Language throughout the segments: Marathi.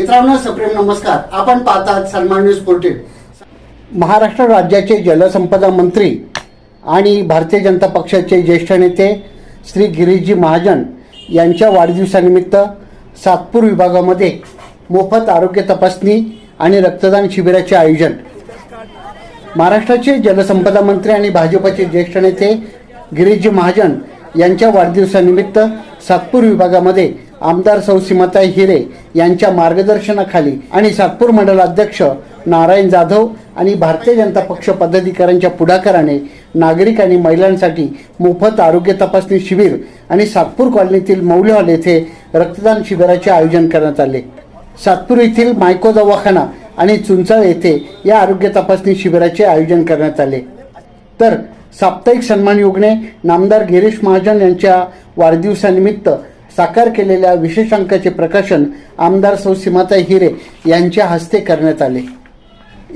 मित्रांनो सप्रेम नमस्कार. आपण पाहतात सन्मान न्यूज फोर्टीन महाराष्ट्र राज्याचे जलसंपदा मंत्री आणि भारतीय जनता पक्षाचे ज्येष्ठ नेते श्री गिरीशजी महाजन यांच्या वाढदिवसानिमित्त सातपूर विभागामध्ये मोफत आरोग्य तपासणी आणि रक्तदान शिबिराचे आयोजन. महाराष्ट्राचे जलसंपदा मंत्री आणि भाजपचे ज्येष्ठ नेते गिरीशजी महाजन यांच्या वाढदिवसानिमित्त सातपूर विभागामध्ये आमदार सौ सीमाताई हिरे यांच्या मार्गदर्शनाखाली आणि सातपूर मंडलाध्यक्ष नारायण जाधव आणि भारतीय जनता पक्ष पदाधिकाऱ्यांच्या पुढाकाराने नागरिक आणि महिलांसाठी मोफत आरोग्य तपासणी शिबिर आणि सातपूर कॉलनीतील मौल्य हॉल येथे रक्तदान शिबिराचे आयोजन करण्यात आले. सातपूर येथील मायको दवाखाना आणि चुंचाळ येथे या आरोग्य तपासणी शिबिराचे आयोजन करण्यात आले. तर साप्ताहिक सन्मान योगने नामदार गिरीश महाजन यांच्या वाढदिवसानिमित्त साकार केलेल्या विशेषांकाचे प्रकाशन आमदार सौ सीमाताई हिरे यांच्या हस्ते करण्यात आले.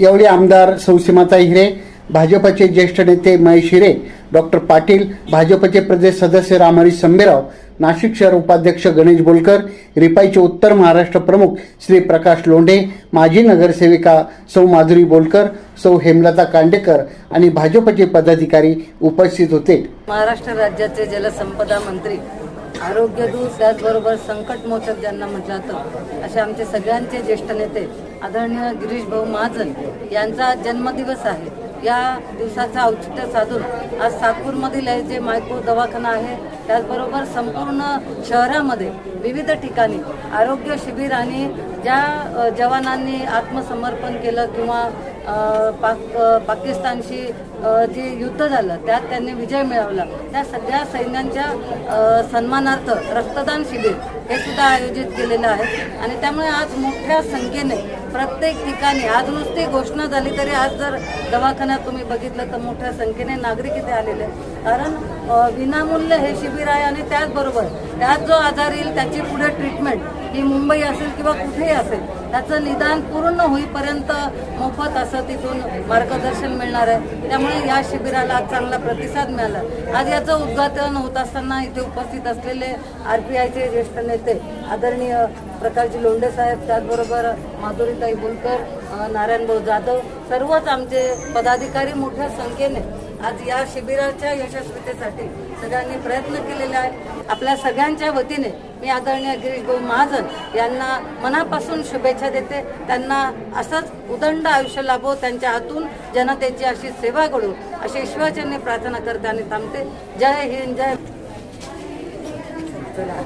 यावेळी आमदार सौ सीमाताई हिरे भाजपचे ज्येष्ठ नेते महेश हिरे डॉक्टर पाटील भाजपचे प्रदेश सदस्य रामहरी संभेराव नाशिक शहर उपाध्यक्ष गणेश बोलकर रिपाईचे उत्तर महाराष्ट्र प्रमुख श्री प्रकाश लोंढे माजी नगरसेविका सौ माधुरी बोलकर सौ हेमलता कांडेकर आणि भाजपचे पदाधिकारी उपस्थित होते. महाराष्ट्र राज्याचे जलसंपदा मंत्री आरोग्यदूत त्याचबरोबर संकटमोचक ज्यांना म्हटलं जातं असे आमचे सगळ्यांचे ज्येष्ठ नेते आदरणीय गिरीश भाऊ महाजन यांचा जन्मदिवस आहे. या दिवसाचं औचित्य साधून आज सातपूरमधील हे जे मायको दवाखाना आहे त्याचबरोबर संपूर्ण शहरामध्ये विविध ठिकाणी आरोग्य शिबिर आणि ज्या जवानांनी आत्मसमर्पण केलं किंवा पाक पाकिस्तानशी जे युद्ध झालं त्यात त्यांनी विजय मिळवला. त्या सगळ्या सैन्यांच्या सन्मानार्थ रक्तदान शिबिर हे सुद्धा आयोजित केलेलं आहे. आणि त्यामुळे आज मोठ्या संख्येने प्रत्येक ठिकाणी आज नुसती घोषणा झाली तरी आज जर दवाखान्यात तुम्ही बघितलं तर मोठ्या संख्येने नागरिक इथे आलेले कारण विनामूल्य हे शिबिर आहे आणि त्याचबरोबर त्यात जो आजार येईल त्याची पुढे ट्रीटमेंट ही मुंबई असेल किंवा कुठेही असेल त्याचं निदान पूर्ण होईपर्यंत मोफत असं तिथून मार्गदर्शन मिळणार आहे. त्यामुळे या शिबिराला आज चांगला प्रतिसाद मिळाला. आज याचं उद्घाटन होत असताना इथे उपस्थित असलेले आर पी आयचे ज्येष्ठ नेते आदरणीय प्रकाशजी लोंढे साहेब त्याचबरोबर माधुरीताई बुलकर नारायणभाऊ जाधव सर्वच आमचे पदाधिकारी मोठ्या संख्येने आज या शिबिराच्या यशस्वीतेसाठी सगळ्यांनी प्रयत्न केलेले आहेत. आपल्या सगळ्यांच्या वतीने मी आदरणीय गिरीश भाऊ महाजन यांना मनापासून शुभेच्छा देते. त्यांना असंच उदंड आयुष्य लाभो त्यांच्या हातून जनतेची अशी सेवा घडू अशी ईश्वरचरणी प्रार्थना करते आणि थांबते. जय हिंद जय चला,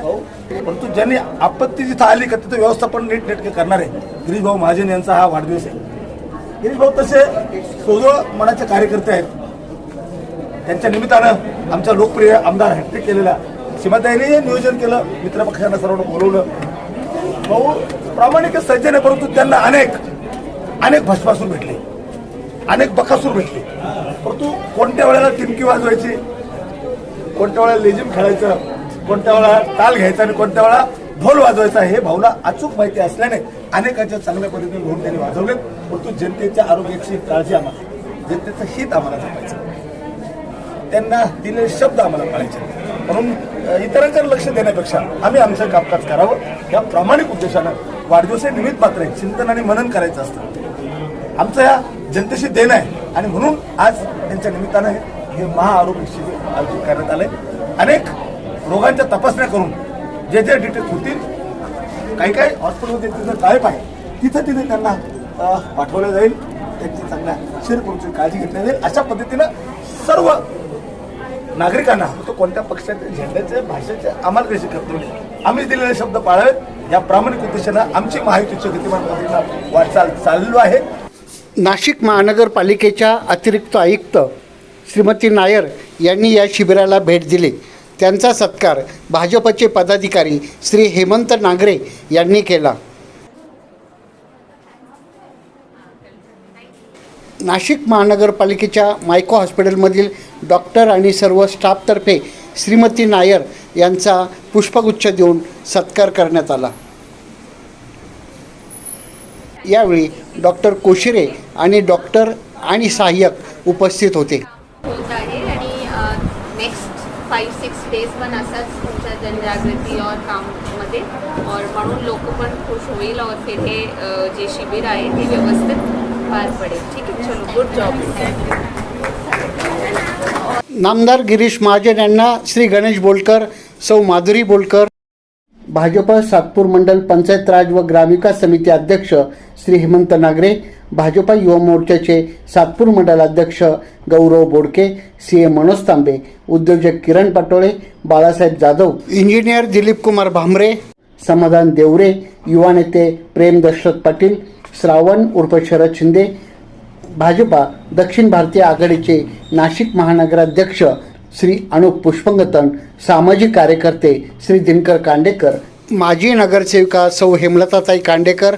तू परंतु ज्यांनी आपत्ती जिथं आली का तिथं व्यवस्थापन नीट नेटके करणार आहे गिरीश भाऊ महाजन यांचा हा वाढदिवस आहे. गिरीश भाऊ तसे सोजळ मनाचे कार्यकर्ते आहेत. त्यांच्या निमित्तानं आमच्या लोकप्रिय आमदार हॅट्रिक केलेला सीमाताईने नियोजन केलं. मित्रपक्षांना सर्वांना बोलवलं. भाऊ प्रामाणिक सज्जन आहे परंतु त्यांना अनेक अनेक भस्मासूर भेटले. अनेक बकासूर भेटले. परंतु कोणत्या वेळेला टिमकी वाजवायची? कोणत्या वेळेला लेझिम खेळायचं? कोणत्या वेळा ताल घ्यायचा? आणि कोणत्या वेळा ढोल वाजवायचा? हे भाऊला अचूक माहिती असल्याने अनेकांच्या चांगल्या पद्धतीने ढोल त्यांनी वाजवलेत. परंतु जनतेच्या आरोग्याची काळजी आम्हाला जनतेचं हित आम्हाला जपायचं. त्यांना दिलेले शब्द आम्हाला पाळायचे म्हणून इतरांकडे लक्ष देण्यापेक्षा आम्ही आमचं कामकाज करावं. या प्रामाणिक उद्देशानं वाढदिवस हे निमित्त मात्र आहे चिंतन आणि मनन करायचं असतं. आमचं या जनतेशी देणं आहे. आणि म्हणून आज त्यांच्या निमित्तानं हे- हे महाआरोग्य शिबिर आयोजित करण्यात आलंय. अनेक रोगांच्या तपासण्या करून जे जे डिटेल्स होतील काही काही हॉस्पिटलमध्ये तिथं गायब आहे. तिथं तिथे त्यांना पाठवलं जाईल. त्यांची चांगल्या शिरपूरची काळजी घेतली जाईल. अशा पद्धतीनं सर्व नागरिकांना तो कोणत्या पक्षाचे झेंड्याचे भाषेचे आम्हाला कशी करतो आम्ही दिलेले शब्द पाळावेत या प्रामाणिक उद्देशानं आमची महायुतीची गतिमान वाटचाल चाललो आहे. नाशिक महानगरपालिकेच्या अतिरिक्त आयुक्त श्रीमती नायर यांनी या शिबिराला भेट दिली. त्यांचा सत्कार भाजपचे पदाधिकारी श्री हेमंत नागरे यांनी केला. नाशिक महानगरपालिकेच्या मायको हॉस्पिटलमधील डॉक्टर आणि सर्व स्टाफतर्फे श्रीमती नायर यांचा पुष्पगुच्छ देऊन सत्कार करण्यात आला. यावेळी डॉक्टर कोशिरे आणि डॉक्टर आणि सहाय्यक उपस्थित होते. नेक्स्ट फाईव्ह सिक्स डेज पण असाच तुमच्या जनजागृती और काममध्ये. और म्हणून लोक पण खुश होईल और फिर हे जे शिबिर आहे ते व्यवस्थित पार पडेल. ठीक आहे चलो गुड जॉब नामदार गिरीश महाजन यांना श्री गणेश बोलकर सौ माधुरी बोलकर भाजप सातपूर मंडल पंचायत राज व ग्रामविकास समिती अध्यक्ष श्री हेमंत नागरे भाजपा युवा मोर्चाचे सातपूर मंडल अध्यक्ष गौरव बोडके सी ए मनोज तांबे उद्योजक किरण पाटोळे बाळासाहेब जाधव इंजिनियर दिलीप कुमार भामरे समाधान देवरे युवा नेते प्रेम दशरथ पाटील श्रावण उर्फ शरद शिंदे भाजपा दक्षिण भारतीय आघाडीचे नाशिक महानगराध्यक्ष श्री अनुप पुष्पंगतन सामाजिक कार्यकर्ते श्री दिनकर कांडेकर. माजी नगरसेविका सौ हेमलताताई कांडेकर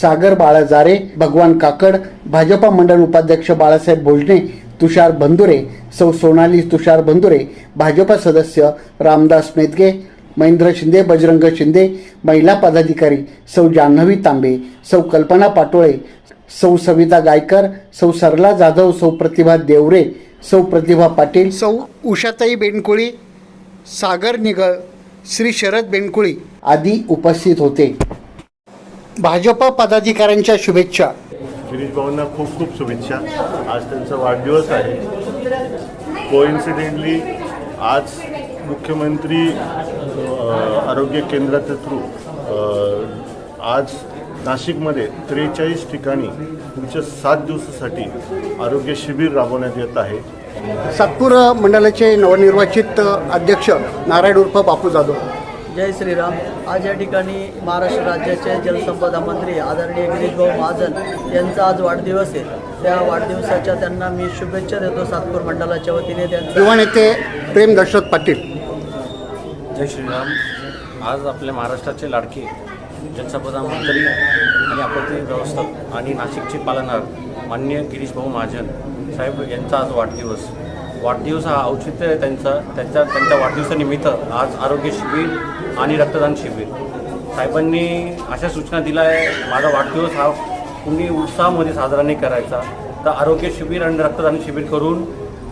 सागर बाळा जारे भगवान काकड भाजपा मंडळ उपाध्यक्ष बाळासाहेब भोजने तुषार बंधुरे सौ सोनाली तुषार बंधुरे भाजपा सदस्य रामदास मेदगे महेंद्र शिंदे बजरंग शिंदे महिला पदाधिकारी सौ जान्हवी तांबे सौ कल्पना पाटोळे सौ सविता गायकर सौ सरला जाधव सौ प्रतिभा देवरे सौ प्रतिभा पाटील सौ उषाताई बेनकुळी सागर निगळ श्री शरद बेनकुळी. आदी उपस्थित होते. भाजपा पदाधिकाऱ्यांच्या शुभेच्छा. गिरीश भाऊंना खूप खूप शुभेच्छा. आज त्यांचा वाढदिवस आहे. कोइन्सिडेंटली आज मुख्यमंत्री आरोग्य केंद्राच्या थ्रू आज नाशिकमध्ये त्रेचाळीस ठिकाणी पुढच्या सात दिवसासाठी आरोग्य शिबिर राबवण्यात येत आहे. सातपूर मंडळाचे नवनिर्वाचित अध्यक्ष नारायण उर्फ बापू जाधव. जय श्रीराम. आज या ठिकाणी महाराष्ट्र राज्याचे जलसंपदा मंत्री आदरणीय गिरीशभाऊ महाजन यांचा आज वाढदिवस आहे. त्या वाढदिवसाच्या त्यांना मी शुभेच्छा देतो सातपूर मंडळाच्या वतीने त्यांचा. युवा नेते प्रेम दशरथ पाटील. जय श्रीराम. आज आपल्या महाराष्ट्राचे लाडके जलसंपदा मंत्री आणि आपत्ती व्यवस्थापक आणि नाशिकचे पालनहार माननीय गिरीश भाऊ महाजन साहेब यांचा आज वाढदिवस. वाढदिवस हा औचित्य आहे त्यांचा त्यांच्या त्यांच्या वाढदिवसानिमित्त आज आरोग्य शिबिर आणि रक्तदान शिबिर. साहेबांनी अशा सूचना दिल्या आहे माझा वाढदिवस हा कुणी उत्साहामध्ये साजरा नाही करायचा. तर आरोग्य शिबिर आणि रक्तदान शिबिर करून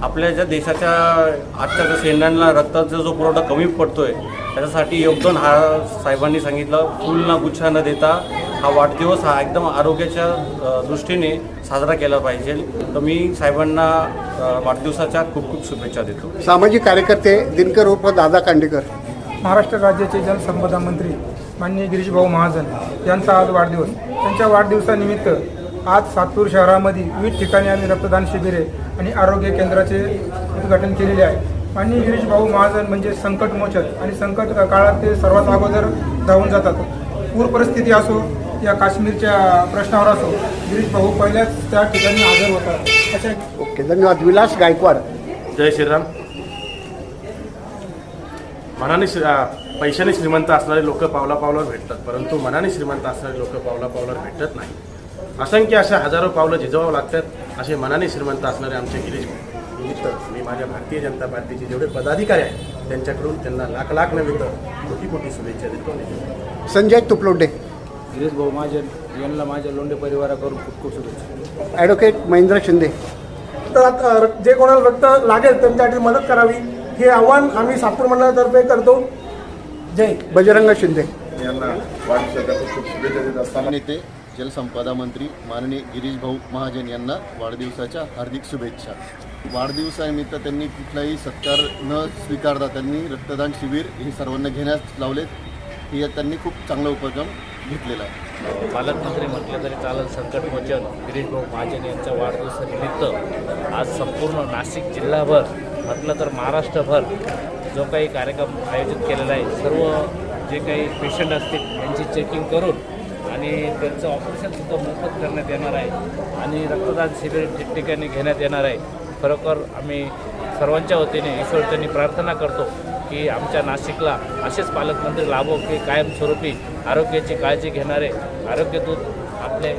आपल्या ज्या देशाच्या आजच्या ज्या सैन्यांना रक्ताचा जो पुरवठा कमी पडतो आहे त्याच्यासाठी योगदान हा साहेबांनी सांगितलं. फुल न गुच्छा न देता हा वाढदिवस हा एकदम आरोग्याच्या दृष्टीने साजरा केला पाहिजे. तर मी साहेबांना वाढदिवसाच्या खूप खूप शुभेच्छा देतो. सामाजिक कार्यकर्ते दिनकर उर्फ दादा कांडेकर. महाराष्ट्र राज्याचे जलसंपदा मंत्री माननीय गिरीशभाऊ महाजन यांचा आज वाढदिवस. त्यांच्या वाढदिवसानिमित्त आज सातपूर शहरामध्ये विविध ठिकाणी आम्ही रक्तदान शिबिरे आणि आरोग्य केंद्राचे उद्घाटन केलेले आहे. माननीय गिरीशभाऊ महाजन म्हणजे संकटमोचक आणि संकट काळात ते सर्वात अगोदर धावून जातात. पूर परिस्थिती असो या काश्मीरच्या प्रश्नावर असो गिरीशभाऊ पहिल्याच त्या ठिकाणी हजर होतात. अशा ओके धन्यवाद. विलास गायकवाड. जय श्रीराम. मनाने श्री पैशाने श्रीमंत असणारे लोक पावला पावलावर भेटतात परंतु मनाने श्रीमंत असणारे लोक पावला पावलावर भेटत नाही असंख्य अशा हजारो पावलं झिजवावं लागतात असे मनाने श्रीमंत असणारे आमचे गिरीश भाऊ. निमित्त मी माझ्या भारतीय जनता पार्टीचे जेवढे पदाधिकारी आहेत त्यांच्याकडून त्यांना लाख लाख नव्हे तर कोटी कोटी शुभेच्छा देतो. संजय तुपलोडे. गिरीश भाऊ महाजन यांना माझ्या लोंढे परिवाराकडून खूप खूप शुभेच्छा. ॲडव्होकेट महेंद्र शिंदे. तर जे कोणाला रक्त लागेल त्यांच्यासाठी मदत करावी हे आव्हान आम्ही सातपूर मंडळातर्फे करतो. जय. बजरंग शिंदे. नेते जलसंपदा मंत्री माननीय गिरीश भाऊ महाजन यांना वाढदिवसाच्या हार्दिक शुभेच्छा. वाढदिवसानिमित्त त्यांनी कुठलाही सत्कार न स्वीकारता त्यांनी रक्तदान शिबिर हे सर्वांना घेण्यास लावलेत. हे त्यांनी खूप चांगला उपक्रम घेतलेला आहे. पालकमंत्री म्हटलं तरी चालेल संकटमोचन गिरीश भाऊ महाजन यांच्या वाढदिवसानिमित्त आज संपूर्ण नाशिक जिल्हाभर म्हटलं तर महाराष्ट्रभर जो काही कार्यक्रम आयोजित केलेला आहे सर्व जे काही पेशंट असतील यांची चेकिंग करून आणि त्यांचं ऑपरेशनसुद्धा मोफत करण्यात येणार आहे आणि रक्तदान शिबिर ठिकठिकाणी घेण्यात येणार आहे. खरोखर आम्ही सर्वांच्या वतीने ईश्वरचरणी प्रार्थना करतो की आमच्या नाशिकला असेच पालकमंत्री लाभो की कायमस्वरूपी आरोग्याची काळजी घेणारे आरोग्यदूत आपले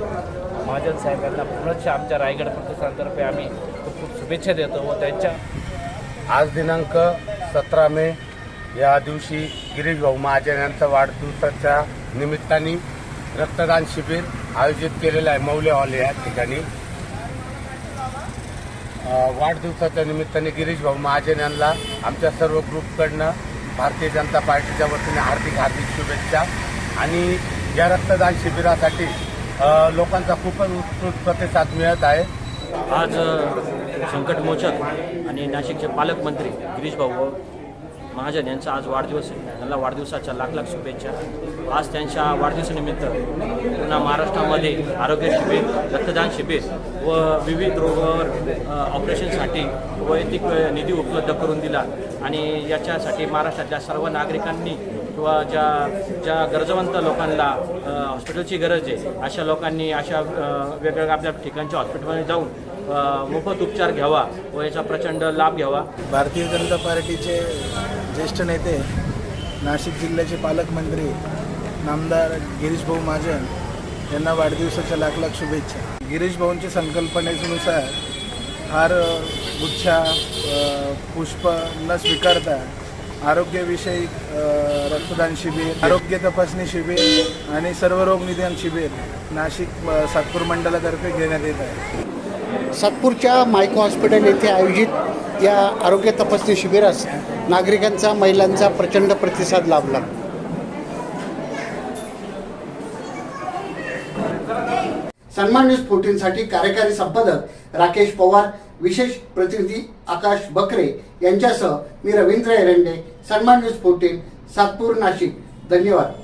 महाजन साहेबांना पुनश्च आमच्या रायगड प्रतिष्ठानतर्फे आम्ही खूप खूप शुभेच्छा देतो व त्यांच्या आज दिनांक सतरा मे या दिवशी गिरीश भाऊ महाजन यांचा वाढदिवसाच्या निमित्ताने रक्तदान शिबिर आयोजित केलेलं आहे मौले हॉल या ठिकाणी. वाढदिवसाच्या निमित्ताने गिरीश भाऊ महाजन यांना आमच्या सर्व ग्रुपकडनं भारतीय जनता पार्टीच्या वतीने हार्दिक हार्दिक शुभेच्छा. आणि या रक्तदान शिबिरासाठी लोकांचा खूपच उत्स्फूर्त प्रतिसाद मिळत आहे. आज संकटमोचक आणि नाशिकचे पालकमंत्री गिरीश भाऊ महाजन यांचा आज वाढदिवस आहे. त्यांना वाढदिवसाच्या लाख लाख शुभेच्छा. आज त्यांच्या वाढदिवसानिमित्त पुन्हा महाराष्ट्रामध्ये आरोग्य शिबिर रक्तदान शिबिर व विविध रोगावर ऑपरेशनसाठी वैयक्तिक निधी उपलब्ध करून दिला. आणि याच्यासाठी महाराष्ट्रातल्या सर्व नागरिकांनी किंवा ज्या ज्या गरजवंत लोकांना हॉस्पिटलची गरज आहे अशा लोकांनी अशा वेगवेगळ्या आपल्या ठिकाणच्या हॉस्पिटलमध्ये जाऊन मोफत उपचार घ्यावा व याचा प्रचंड लाभ घ्यावा. भारतीय जनता पार्टीचे ज्येष्ठ नेते नाशिक जिल्ह्याचे पालकमंत्री नामदार गिरीश भाऊ महाजन यांना वाढदिवसाच्या लाख लाख शुभेच्छा. गिरीश भाऊंच्या संकल्पनेनुसार हार गुच्छा पुष्प न स्वीकारता आरोग्यविषयी रक्तदान शिबिर आरोग्य तपासणी शिबिर आणि सर्व रोग निदान शिबिर नाशिक सातपूर मंडळातर्फे घेण्यात येत आहे. सातपूरच्या मायको हॉस्पिटल येथे आयोजित या आरोग्य तपासणी शिबिरास नागरिकांचा महिलांचा प्रचंड प्रतिसाद लाभला. सन्मान न्यूज फोर्टीनसाठी कार्यकारी संपादक राकेश पवार विशेष प्रतिनिधी आकाश बकरे यांच्यासह मी रवींद्र एरंडे सन्मान न्यूज फोर्टीन सातपूर नाशिक. धन्यवाद.